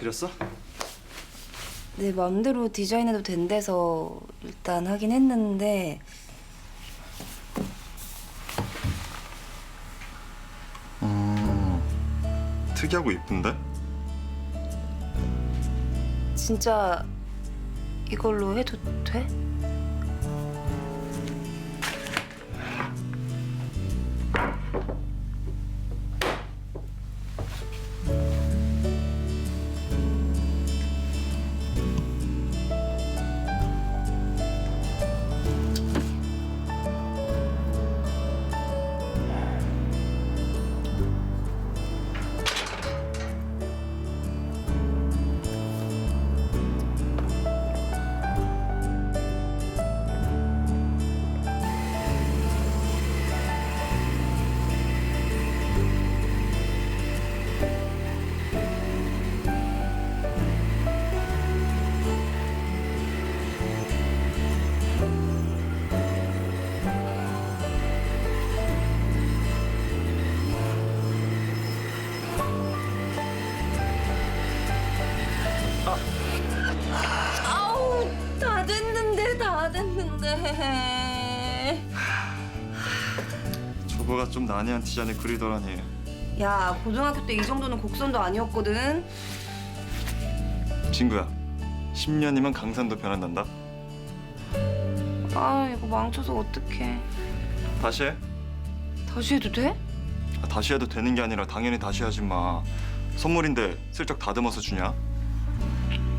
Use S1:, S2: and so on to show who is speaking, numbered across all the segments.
S1: 그렸어?
S2: 내 마음대로 디자인해도 된대서 일단 하긴 했는데
S1: 음, 특이하고 이쁜데?
S2: 진짜 이걸로 해도 돼? 아우 다 됐는데 다 됐는데
S1: 저거가 좀 난해한 디자인을 그리더라니.
S2: 야 고등학교 때 이 정도는 곡선도 아니었거든
S1: 친구야, 10년이면 강산도 변한단다.
S2: 아 이거 망쳐서 어떡해
S1: 다시 해.
S2: 다시 해도 돼?
S1: 아, 다시 해도 되는 게 아니라 당연히 다시 하지 마. 선물인데 슬쩍 다듬어서 주냐?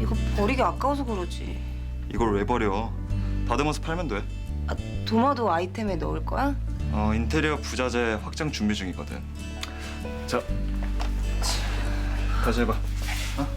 S2: 이거 버리기 아까워서 그러지
S1: 이걸 왜 버려? 다듬어서 팔면 돼.
S2: 아 도마도 아이템에 넣을 거야?
S1: 어, 인테리어 부자재 확장 준비 중이거든. 자, 다시 해봐. 어?